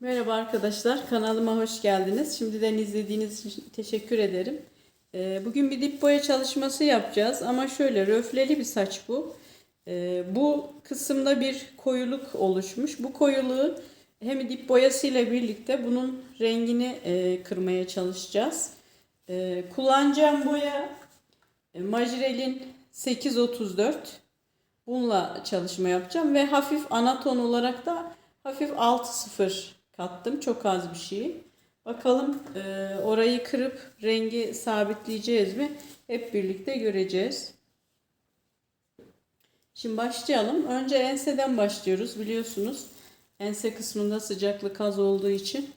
Merhaba arkadaşlar, kanalıma hoş geldiniz. Şimdiden izlediğiniz için teşekkür ederim. Ee, Bugün bir dip boya çalışması yapacağız ama şöyle röfleli bir saç bu. Ee, Bu kısımda bir koyuluk oluşmuş. Bu koyuluğu hem dip boyasıyla birlikte bunun rengini e, kırmaya çalışacağız. Ee, Kullanacağım boya e, Majirel'in 834. Bununla çalışma yapacağım ve hafif anaton olarak da hafif 6-0 kattım. Çok az bir şey. Bakalım e, orayı kırıp rengi sabitleyeceğiz mi? Hep birlikte göreceğiz. Şimdi başlayalım. Önce enseden başlıyoruz biliyorsunuz. Ense kısmında sıcaklık az olduğu için.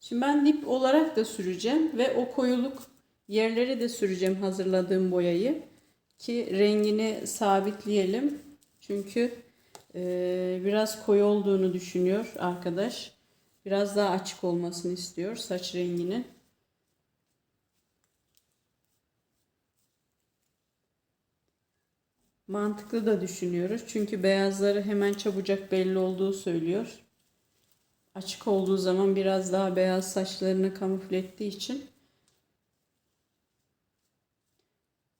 Şimdi ben dip olarak da süreceğim ve o koyuluk yerlere de süreceğim hazırladığım boyayı ki rengini sabitleyelim. Çünkü e, biraz koyu olduğunu düşünüyor arkadaş. Biraz daha açık olmasını istiyor saç renginin. Mantıklı da düşünüyoruz. Çünkü beyazları hemen çabucak belli olduğu söylüyor. Açık olduğu zaman biraz daha beyaz saçlarını kamufle ettiği için.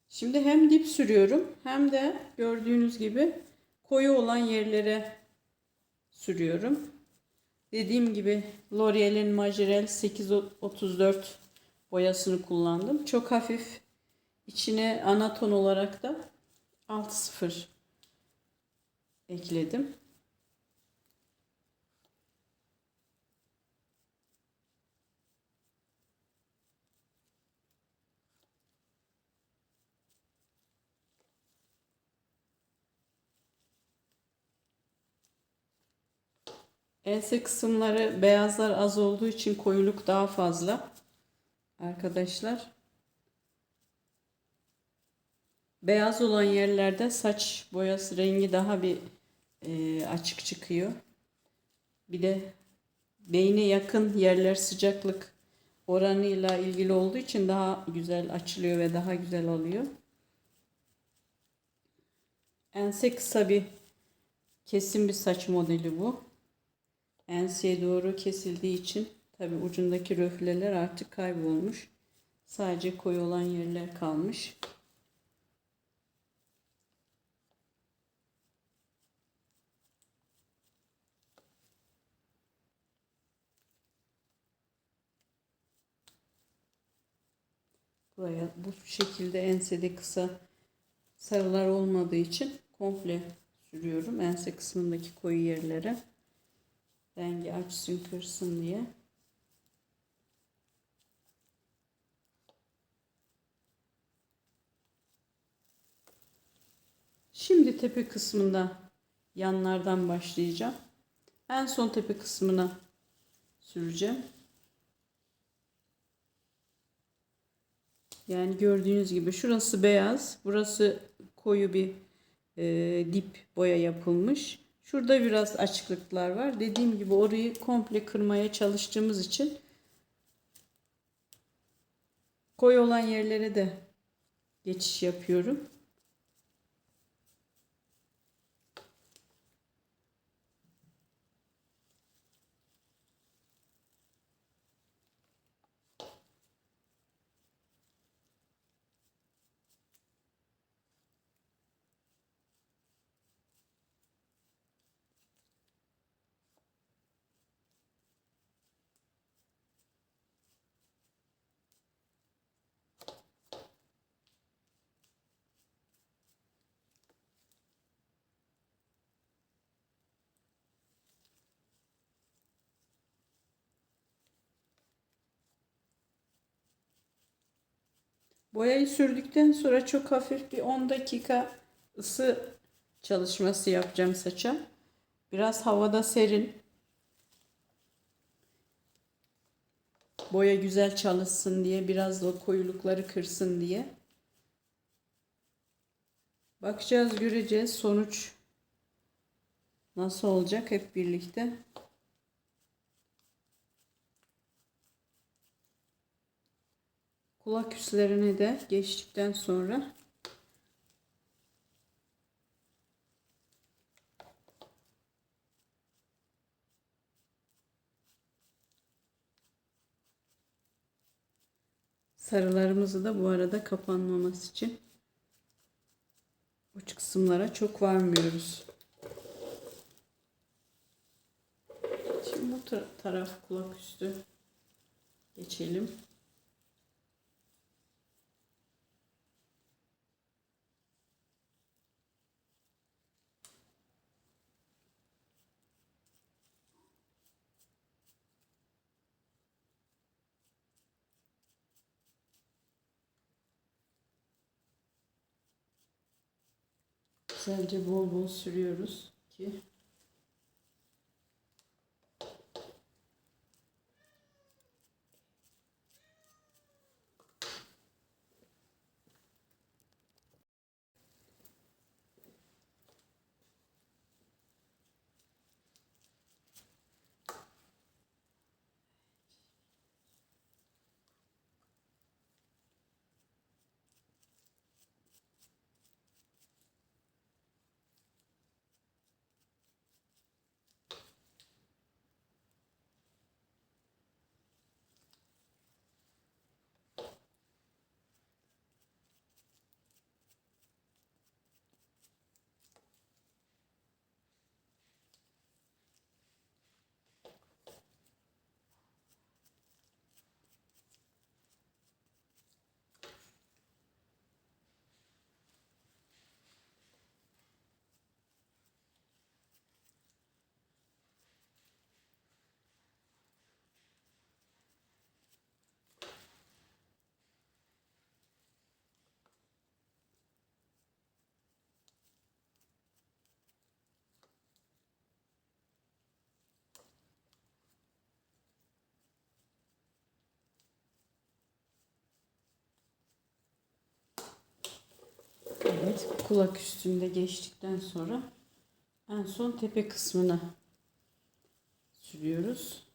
Şimdi hem dip sürüyorum hem de gördüğünüz gibi koyu olan yerlere sürüyorum. Dediğim gibi L'Oreal'in Majirel 834 boyasını kullandım. Çok hafif içine ana ton olarak da 6.0 ekledim. Ense kısımları beyazlar az olduğu için koyuluk daha fazla. Arkadaşlar. Beyaz olan yerlerde saç boyası rengi daha bir e, açık çıkıyor. Bir de beyne yakın yerler sıcaklık oranıyla ilgili olduğu için daha güzel açılıyor ve daha güzel oluyor. Ense kısa bir kesim bir saç modeli bu enseye doğru kesildiği için tabi ucundaki röfleler artık kaybolmuş. Sadece koyu olan yerler kalmış. Buraya bu şekilde ensede kısa sarılar olmadığı için komple sürüyorum ense kısmındaki koyu yerlere rengi açsın kırsın diye. Şimdi tepe kısmında yanlardan başlayacağım. En son tepe kısmına süreceğim. Yani gördüğünüz gibi şurası beyaz, burası koyu bir e, dip boya yapılmış. Şurada biraz açıklıklar var. Dediğim gibi orayı komple kırmaya çalıştığımız için koyu olan yerlere de geçiş yapıyorum. Boyayı sürdükten sonra çok hafif bir 10 dakika ısı çalışması yapacağım saça. Biraz havada serin. Boya güzel çalışsın diye, biraz da koyulukları kırsın diye. Bakacağız, göreceğiz sonuç nasıl olacak hep birlikte. Kulak üstlerine de geçtikten sonra sarılarımızı da bu arada kapanmaması için uç kısımlara çok varmıyoruz. Şimdi bu ta- taraf kulak üstü geçelim. Güzelce bol bol sürüyoruz ki Evet, kulak üstünde geçtikten sonra en son tepe kısmına sürüyoruz.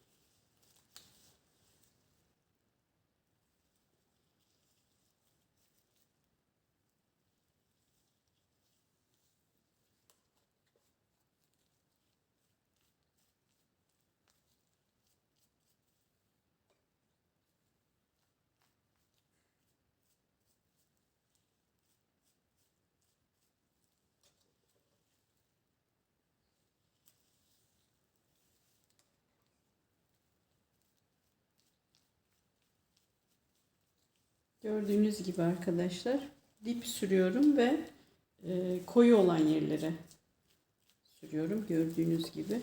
Gördüğünüz gibi arkadaşlar dip sürüyorum ve e, koyu olan yerlere sürüyorum gördüğünüz gibi.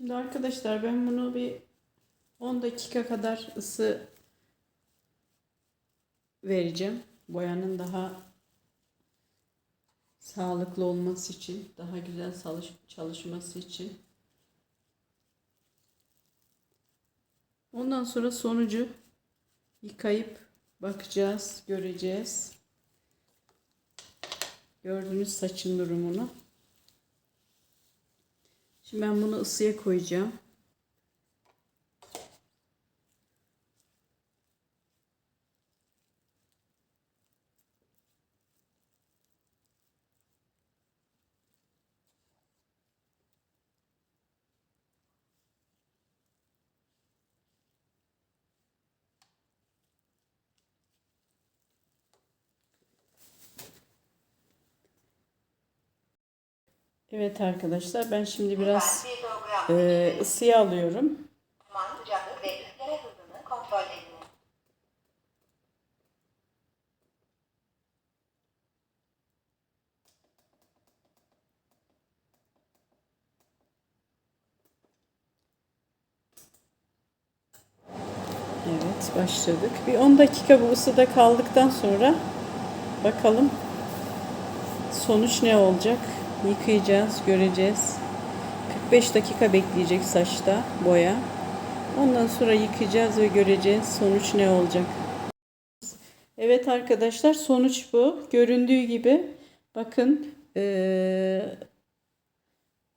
Şimdi arkadaşlar ben bunu bir 10 dakika kadar ısı vereceğim. Boyanın daha sağlıklı olması için, daha güzel çalış çalışması için. Ondan sonra sonucu yıkayıp bakacağız, göreceğiz. Gördüğünüz saçın durumunu. Şimdi ben bunu ısıya koyacağım. Evet arkadaşlar ben şimdi biraz e, ısıya alıyorum. Evet başladık. Bir 10 dakika bu ısıda kaldıktan sonra bakalım sonuç ne olacak? Yıkayacağız, göreceğiz. 45 dakika bekleyecek saçta boya. Ondan sonra yıkayacağız ve göreceğiz sonuç ne olacak. Evet arkadaşlar sonuç bu. Göründüğü gibi bakın eee,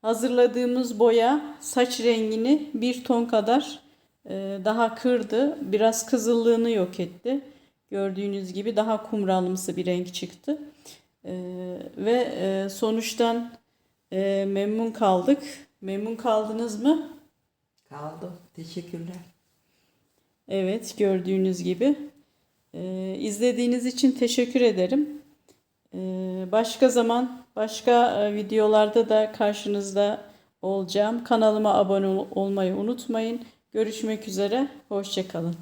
hazırladığımız boya saç rengini bir ton kadar eee, daha kırdı. Biraz kızıllığını yok etti. Gördüğünüz gibi daha kumralımsı bir renk çıktı. Eee, ve eee, sonuçtan eee, memnun kaldık. Memnun kaldınız mı? Kaldım. Teşekkürler. Evet, gördüğünüz gibi. Ee, izlediğiniz için teşekkür ederim. Ee, başka zaman, başka e, videolarda da karşınızda olacağım. Kanalıma abone ol- olmayı unutmayın. Görüşmek üzere, hoşçakalın.